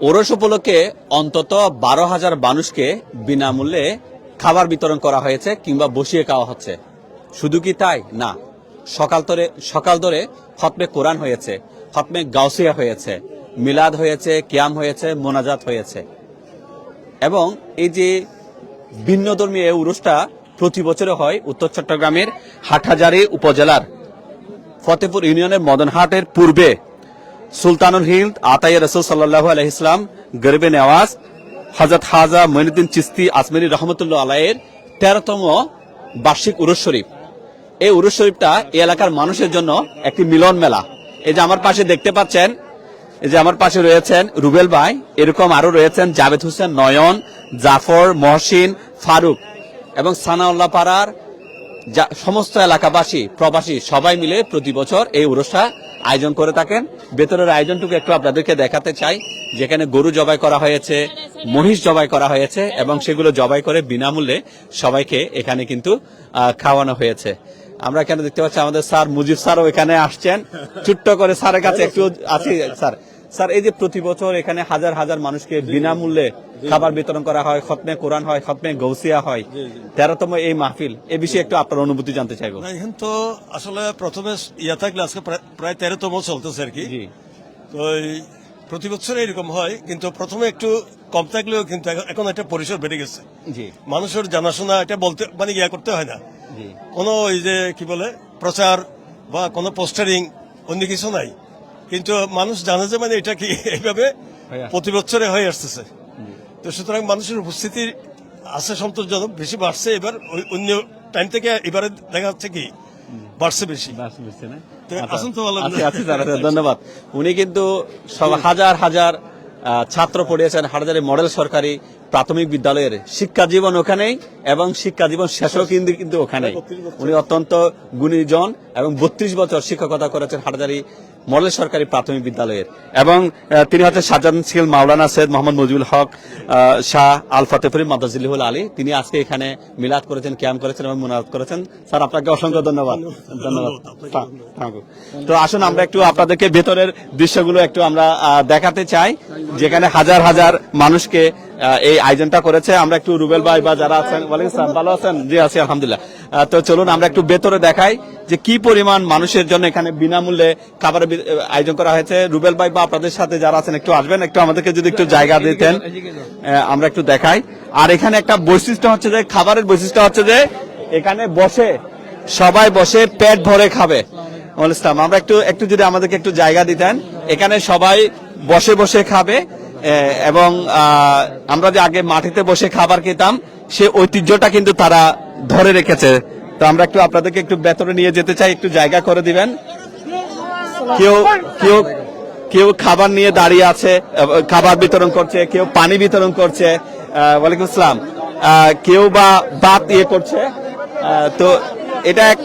ওরস উপলক্ষে অন্তত বারো হাজার মানুষকে বিনামূল্যে খাবার বিতরণ করা হয়েছে কিংবা বসিয়ে খাওয়া হচ্ছে। শুধু কি তাই? না। সকাল ধরে সকাল ধরে খতমে কোরআন হয়েছে, খতমে গাউসিয়া হয়েছে, মিলাদ হয়েছে, কিয়াম হয়েছে, মোনাজাত হয়েছে। এবং এই যে ভিন্ন ধর্মীয় এই উরুসটা প্রতি বছরে হয় উত্তর চট্টগ্রামের হাটহাজারী উপজেলার ফতেপুর ইউনিয়নের মদনহাটের পূর্বে। সুলতানুল হিন্দ আতাই রসুল সাল্লাহ আলহিসলাম গরিবে নেওয়াজ হজরত হাজা মঈনুদ্দিন চিস্তি আজমেরি রহমতুল্লাহ আলাইয়ের তেরোতম বার্ষিক উরুস শরীফ। এই উরুস শরীফটা এই এলাকার মানুষের জন্য একটি মিলন মেলা। এই যে আমার পাশে দেখতে পাচ্ছেন, এই যে আমার পাশে রয়েছেন রুবেল ভাই, এরকম আরও রয়েছেন জাভেদ হোসেন, নয়ন, জাফর, মহসিন, ফারুক এবং সানাউল্লাহ পাড়ার সমস্ত এলাকাবাসী, প্রবাসী সবাই মিলে প্রতি বছর এই উরসটা আয়োজন করে থাকেন। ভেতরের আয়োজনটুকু একটু আপনাদেরকে দেখাতে চাই। যেখানে গরু জবাই করা হয়েছে, মহিষ জবাই করা হয়েছে এবং সেগুলো জবাই করে বিনামূল্যে সবাইকে এখানে কিন্তু খাওয়ানো হয়েছে। আমরা এখানে দেখতে পাচ্ছি আমাদের স্যার মুজিব স্যারও এখানে আসছেন। ছুট্ট করে স্যারের কাছে একটু আছি, স্যার। স্যার এই যে প্রতি বছর এখানে হাজার হাজার মানুষকে বিনামূল্যে খাবার বিতরণ করা হয় খতমে কোরআন হয় খতমে গৌসিয়া হয়। তেরোতম এই মাহফিল এ বিষয়ে একটু আপনার অনুভূতি জানতে চাইব। না এখন তো আসলে প্রথমে ইয়া থাকলে আজকে প্রায়- তেরোতম চলতেছে আর কি। জি। তো প্রতি বছর এরকম হয় কিন্তু প্রথমে একটু কম থাকলেও কিন্তু এখন- একটা পরিসর বেড়ে গেছে। মানুষের জানাশোনা এটা বলতে মানে ইয়া করতে হয় না। জি। কোনো ওই যে কি বলে প্রচার বা কোনো পোস্টারিং অন্য কিছু নাই। কিন্তু মানুষ জানে যে মানে এটা কি এইভাবে প্রতি বছরে হয়ে আসতেছে। তো সুতরাং মানুষের উপস্থিতি আছে সন্তোষজনক বেশি বাড়ছে। এবার অন্য টাইম থেকে এবারে দেখা যাচ্ছে কি বাড়ছে বেশি। আচ্ছা। স্যার, আচ্ছা, ধন্যবাদ। উনি কিন্তু হাজার হাজার ছাত্র পড়িয়েছেন হাজারে মডেল সরকারি প্রাথমিক বিদ্যালয়ের শিক্ষা জীবন ওখানেই এবং শিক্ষা জীবন শেষও কিন্তু কিন্তু ওখানেই। উনি অত্যন্ত গুণীজন এবং বত্রিশ বছর শিক্ষকতা করেছেন হাটাজারি মডেল সরকারি প্রাথমিক বিদ্যালয়ের। এবং তিনি হচ্ছেন সাজান সিল মাওলানা সৈয়দ মোহাম্মদ মুজিবুল হক শাহ আল ফতেপুরি মাদাজিল্লাহুল আলী। তিনি আজকে এখানে মিলাদ করেছেন ক্যাম্প করেছেন এবং মুনাদ করেছেন। স্যার, আপনাকে অসংখ্য ধন্যবাদ। ধন্যবাদ। তো আসুন, আমরা একটু আপনাদেরকে ভেতরের দৃশ্যগুলো একটু আমরা দেখাতে চাই, যেখানে হাজার হাজার মানুষকে এই আয়োজনটা করেছে। আমরা একটু রুবেল ভাই বা যারা আছেন ওয়ালাইকুম ভালো আছেন? জি, আছি, আলহামদুলিল্লাহ। তো চলুন, আমরা একটু ভেতরে দেখাই যে কি পরিমাণ মানুষের জন্য এখানে বিনামূল্যে খাবারের আয়োজন করা হয়েছে। রুবেল ভাই বা আপনাদের সাথে যারা আছেন, একটু আসবেন, একটু আমাদেরকে যদি একটু জায়গা দিতেন। আমরা একটু দেখাই। আর এখানে একটা বৈশিষ্ট্য হচ্ছে যে, খাবারের বৈশিষ্ট্য হচ্ছে যে, এখানে বসে, সবাই বসে পেট ভরে খাবে। আমরা একটু একটু যদি আমাদেরকে একটু জায়গা দিতেন। এখানে সবাই বসে বসে খাবে। এবং আমরা যে আগে মাটিতে বসে খাবার খেতাম, সে ঐতিহ্যটা কিন্তু তারা ধরে রেখেছে। তো আমরা একটু আপনাদেরকে একটু ভেতরে নিয়ে যেতে চাই, একটু জায়গা করে দিবেন। কেউ কেউ কেউ খাবার নিয়ে দাঁড়িয়ে আছে খাবার বিতরণ করছে, কেউ পানি বিতরণ করছে। ওয়ালাইকুম আসসালাম। কেউ বা ভাত ইয়ে করছে। তো এটা এক